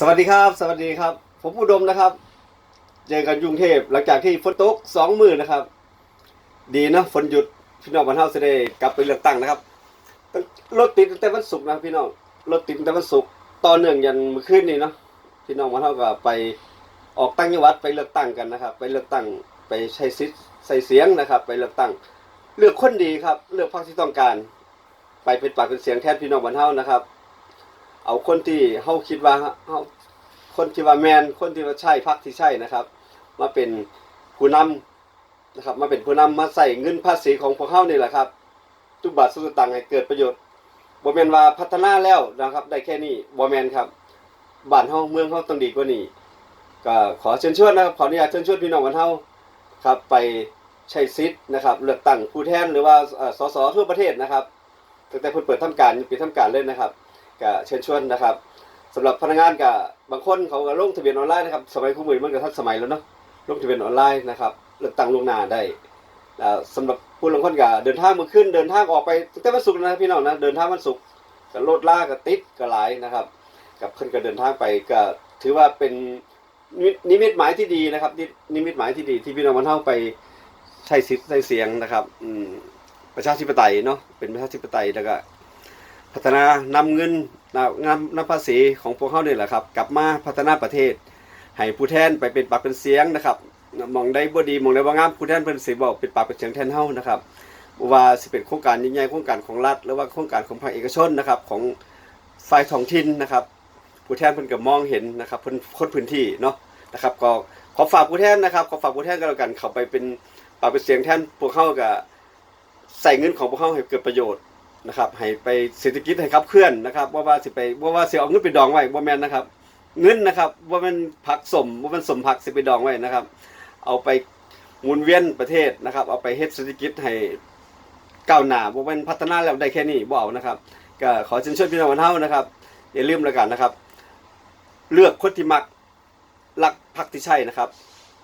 สวัสดีครับ สวัสดีครับ ผมอุดมนะครับ เจอกันกรุงเทพหลังจากที่ฝนตกสองมือนะครับ ดีนะฝนหยุดพี่น้องบ้านเฮาจะได้กลับไปเลือกตั้งนะครับรถติดตั้งแต่วันศุกร์นะพี่น้องรถติดตั้งแต่วันศุกร์ต่อเนื่งยันมื้อคืนนี้เนาะพี่น้องบ้านเฮาก็ไปออกตั้งจังหวัดไปเลือกตั้งกันนะครับ ไปเลือกตั้งไปใช้สิทธิ์ใส่เสียงนะครับ ไปเลือกตั้ง เลือกคนดีครับ เลือกพรรคที่ต้องการ ไปเป็นปากเป็นเสียงแทนพี่น้องบ้านเฮานะครับ เอาคนที่เฮาคิดว่าเฮาคนที่ว่าแมนคนที่ว่าใช่พรรคที่ใช่นะครับ มาเป็นผู้นำนะครับ มาเป็นผู้นำมาใส่เงินภาษีของพวกเฮานี่แหละครับทุกบาททุกสตางค์ให้เกิดประโยชน์บ่แมนว่าพัฒนาแล้วนะครับ ได้แค่นี้บ่แมนครับบ้านเฮาเมืองเฮาต้องดีกว่านี้ก็ขอเชิญชวนนะครับขออนุญาตเชิญชวนพี่น้องบ้านเฮาครับไปใช้สิทนะครับเลือกตั้งผู้แทนหรือว่าเอ่อสสทั่วประเทศนะครับตั้งแต่เพิ่นเปิดทำการปิดทำการเลยนะครับ ก็เชิญชวนนะครับสำหรับพนักงานกับบางคนเขาก็ลงทะเบียนออนไลน์นะครับสมัยคู่มือมันก็ทันสมัยแล้วเนาะลงทะเบียนออนไลน์นะครับเลือกตั้งล่วงหน้าได้แล้วสำหรับผู้ลงคนก็เดินทางมาขึ้นเดินทางออกไปตั้งแต่วันศุกร์นะพี่น้องนะเดินทางวันศุกร์ก็รถล่าก็ติดก็หลายนะครับ กับขึ้นก็เดินทางไปก็ถือว่าเป็นนิมิตหมายที่ดีนะครับนินิมิตหมายที่ดีที่พี่น้องมันเท่าไปใช้สิทธิ์ใช้เสียงนะครับอืมประชาธิปไตยเนาะเป็นประชาธิปไตยแล้วก็ พัฒนานำเงินนำนำภาษีของพวกเขาเนี่ยแหละครับ กลับมาพัฒนาประเทศ ให้ผู้แทนไปเป็นปากเป็นเสียงนะครับมองได้บ่ดีมองได้ว่างามผู้แทนเพิ่นสิบอกเป็นปากเป็นเสียงแทนเฮานะครับว่าสิเป็นโครงการใหญ่ๆโครงการของรัฐหรือว่าโครงการของภาคเอกชนนะครับของฝ่ายท้องถิ่นนะครับ ผู้แทนเพิ่นก็มองเห็นนะครับเพิ่นคนพื้นที่เนาะนะครับ ก็ขอฝากผู้แทนนะครับขอฝากผู้แทนก็แล้วกันเข้าไปเป็นปากเป็นเสียงแทนพวกเขาก็ใส่เงินของพวกเขาให้เกิดประโยชน์ นะครับให้ไปเศรษฐกิจให้ขับเคลื่อนนะครับว่าว่าสิไปว่าว่าสิเอาเงินไปดองไว้บ่แม่นนะครับ เงินนะครับว่ามันผักสมว่ามันสมผักสิไปดองไว้นะครับ เอาไปหมุนเวียนประเทศนะครับ เอาไปเฮ็ดเศรษฐกิจให้ก้าวหน้าบ่แม่นพัฒนาแล้วได้แค่นี้บ่เอานะครับ ก็ขอเชิญชวนพี่น้องวันเฮานะครับอย่าลืมแล้วกันนะครับ เลือกคนที่มักรักพรรคที่ใช่นะครับ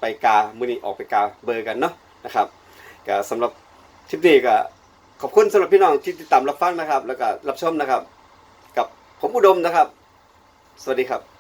ไปกามื้อนี้ออกไปกาเบอร์กันเนาะนะครับก็สำหรับทริปนี้ก็ ขอบคุณสำหรับพี่น้องที่ติดตามรับฟังนะครับ แล้วก็รับชมนะครับ กับผมอุดมนะครับ สวัสดีครับ